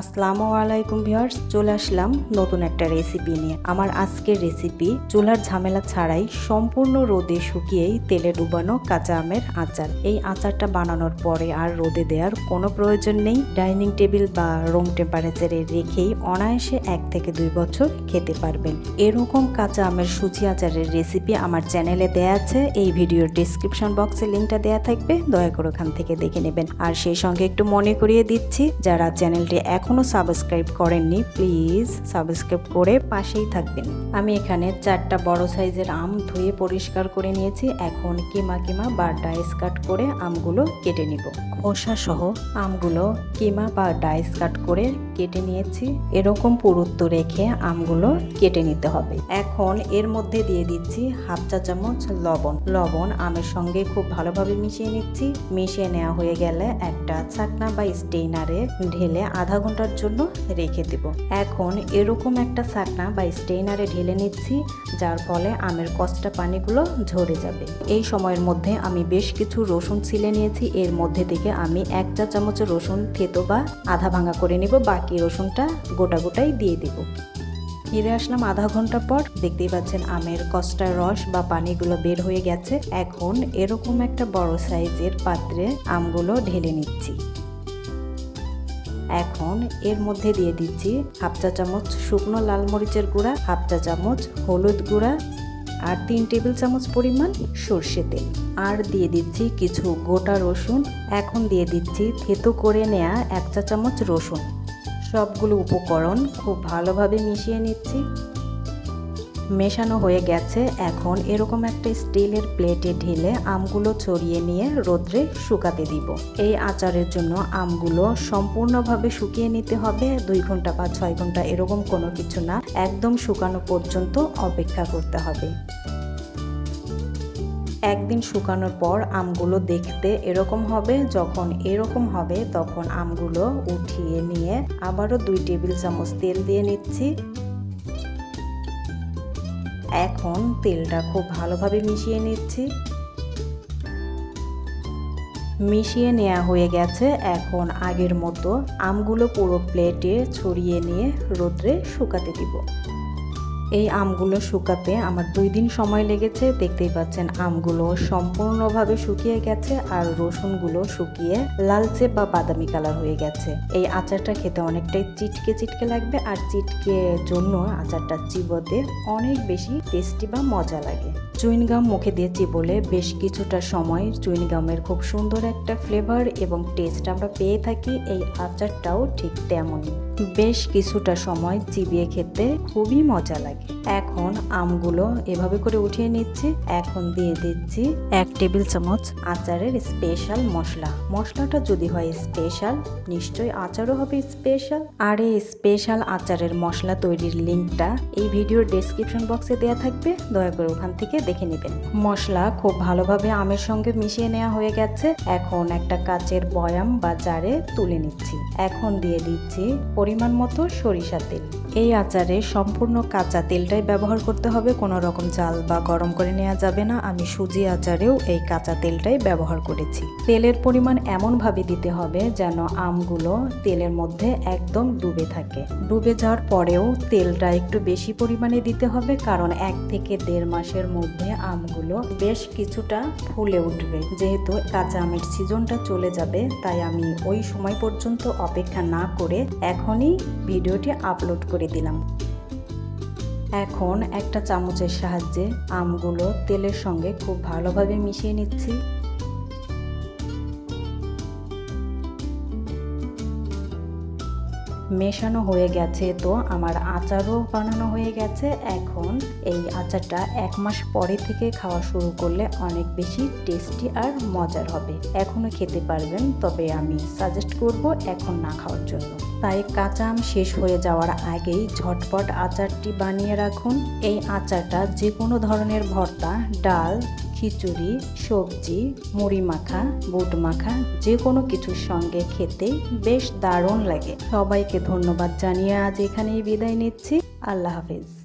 আসসালামু আলাইকুম ভিউয়ার্স, চলে আসলাম নতুন একটা রেসিপি নিয়ে। আমার আজকের রেসিপি চুলার ঝামেলা ছাড়াই সম্পূর্ণ রোদে শুকিয়েই তেলে ডুবানো কাঁচা আমের আচার। এই আচারটা বানানোর পরে আর রোদে দেওয়ার কোনো প্রয়োজন নেই। ডাইনিং টেবিল বা রুম টেম্পারেচারে রেখেই অনায়াসে এক থেকে দুই বছর খেতে পারবেন। এরকম কাঁচা আমের সুচি আচারের রেসিপি আমার চ্যানেলে দেয়া আছে। এই ভিডিওর ডিসক্রিপশন বক্সে লিঙ্কটা দেয়া থাকবে। দয়া করে ওখান থেকে দেখে নেবেন। আর সেই সঙ্গে একটু মনে করিয়ে দিচ্ছি, যারা চ্যানেলটি এখনও সাবস্ক্রাইব করেননি, প্লিজ সাবস্ক্রাইব করে পাশেই থাকবেন। আমি এখানে চারটা বড় সাইজের আম ধুয়ে পরিষ্কার করে নিয়েছি। এখন কিমা কিমা বা ডাইস কাট করে আমগুলো কেটে নিব। খোসা সহ আমগুলো কিমা বা ডাইস কাট করে কেটে নিয়েছি। এরকম পুরুত্ব রেখে আমগুলো কেটে নিতে হবে। এখন এর মধ্যে দিয়ে দিচ্ছি হাফ চা চামচ লবণ। লবণ আমের সঙ্গে খুব ভালোভাবে মিশিয়ে নিচ্ছি। মিশিয়ে নেওয়া হয়ে গেলে একটা ছাকনা বা স্টেইনারে ঢেলে আধা ঘণ্টার জন্য রেখে দেব। এখন এরকম একটা ছাকনা বা স্টেইনারে ঢেলে নিচ্ছি, যার ফলে আমের কষ্টা পানিগুলো ঝরে যাবে। এই সময়ের মধ্যে আমি বেশ কিছু রসুন ছিলে নিয়েছি, এর মধ্যে থেকে আমি এক চা চামচ রসুন থেতো বা আধা ভাঙা করে নিব, বাকি রসুনটা গোটা গোটাই দিয়ে দেবো। ফিরে আসলাম আধা ঘণ্টা পর, দেখতেই পাচ্ছেন আমের কষ্টার রস বা পানিগুলো বের হয়ে গেছে। এখন এরকম একটা বড় সাইজের পাত্রে আমগুলো ঢেলে নিচ্ছি। এখন এর মধ্যে দিয়ে দিচ্ছি হাফ চা চামচ শুকনো লাল মরিচের গুঁড়া, হাফ চা চামচ হলুদ গুঁড়া আর তিন টেবিল চামচ পরিমাণ সর্ষে তেল। আর দিয়ে দিচ্ছি কিছু গোটা রসুন। এখন দিয়ে দিচ্ছি থেতো করে নেয়া এক চা চামচ রসুন। সবগুলো উপকরণ খুব ভালোভাবে মিশিয়ে নিচ্ছি। মেশানো হয়ে গেছে। এখন এরকম একটা স্টিলের প্লেটে ঢেলে আমগুলো ছড়িয়ে নিয়ে রোদ্রে শুকাতে দিব। এই আচারের জন্য আমগুলো সম্পূর্ণভাবে শুকিয়ে নিতে হবে। দুই ঘণ্টা বা ছয় ঘণ্টা এরকম কোনো কিছু না। একদম শুকানো পর্যন্ত অপেক্ষা করতে হবে। একদিন শুকানোর পর আমগুলো দেখতে এরকম হবে। যখন এরকম হবে, তখন আমগুলো উঠিয়ে নিয়ে আবারও দুই টেবিল চামচ তেল দিয়ে নিচ্ছি। এখন তেলটা খুব ভালোভাবে মিশিয়ে নিচ্ছি। মিশিয়ে নেওয়া হয়ে গেছে এখন আগের মতো আমগুলো পুরো প্লেটে ছড়িয়ে নিয়ে রোদ্রে শুকাতে দিব। এই আমগুলো শুকাতে আমার দুই দিন সময় লেগেছে। দেখতেই পাচ্ছেন, আমগুলো সম্পূর্ণভাবে শুকিয়ে গেছে আর রসুনগুলো শুকিয়ে লালচে বা বাদামি কালার হয়ে গেছে। এই আচারটা খেতে অনেকটাই চিটকে চিটকে লাগবে আর চিটকে জন্য আচারটা চিবোতে অনেক বেশি টেস্টি বা মজা লাগে। চুইনগাম মুখে দিয়ে চিবোলে বেশ কিছুটা সময় চুইনগামের খুব সুন্দর একটা ফ্লেভার এবং টেস্ট আমরা পেয়ে থাকি। এই আচারটাও ঠিক তেমনই। বেশ কিছুটা সময় চিবিয়ে খেতে খুবই মজা লাগে। এখন আমগুলো এভাবে করে উঠিয়ে নিচ্ছি। এখন দিয়ে দিচ্ছি এক টেবিল চামচ আচারের স্পেশাল মশলা। মশলাটা যদি হয় স্পেশাল, নিশ্চয়ই আচারও হবে স্পেশাল। আর এই স্পেশাল আচারের মশলা তৈরির লিঙ্কটা এই ভিডিওর ডেসক্রিপশন বক্সে দেওয়া থাকবে। দয়া করে ওখান থেকে দেখে নেবেন। মশলা খুব ভালোভাবে আমের সঙ্গে মিশিয়ে নেওয়া হয়ে গেছে। এখন একটা কাচের বয়াম বা জারে তুলে নিচ্ছি। এখন দিয়ে দিচ্ছি পরিমাণ মতো সরিষা তেল। এই আচারে সম্পূর্ণ কাঁচা তেলটাই ব্যবহার করতে হবে। কোনো রকম চাল বা গরম করে নেওয়া যাবে না। আমি সুজি আচারেও এই কাঁচা তেলটাই ব্যবহার করেছি। তেলের পরিমাণ এমনভাবে দিতে হবে যেন আমগুলো তেলের মধ্যে একদম ডুবে থাকে। ডুবে যাওয়ার পরেও তেলটা একটু বেশি পরিমাণে দিতে হবে কারণ এক থেকে দেড় মাসের মধ্যে আমগুলো বেশ কিছুটা ফুলে উঠবে। যেহেতু কাঁচা আমের সিজনটা চলে যাবে, তাই আমি ওই সময় পর্যন্ত অপেক্ষা না করে এখনই ভিডিওটি আপলোড করে দিলাম। এখন একটা চামচের সাহায্যে আমগুলো তেলের সঙ্গে খুব ভালোভাবে মিশিয়ে নিচ্ছি। মেশানো হয়ে গেছে তো, আমার আচারও বানানো হয়ে গেছে। এখন এই আচারটা এক মাস পরে থেকে খাওয়া শুরু করলে অনেক বেশি টেস্টি আর মজার হবে। এখনও খেতে পারবেন, তবে আমি সাজেস্ট করব এখন না খাওয়ার জন্য। তাই কাঁচা আম শেষ হয়ে যাওয়ার আগেই ঝটপট আচারটি বানিয়ে রাখুন। এই আচারটা যে কোনো ধরনের ভর্তা, ডাল, খিচুড়ি, সবজি, মুড়ি মাখা, বুট মাখা যে কোনো কিছুর সঙ্গে খেতে বেশ দারুণ লাগে। সবাইকে ধন্যবাদ জানিয়ে আজ এখানেই বিদায় নিচ্ছি। আল্লাহ হাফিজ।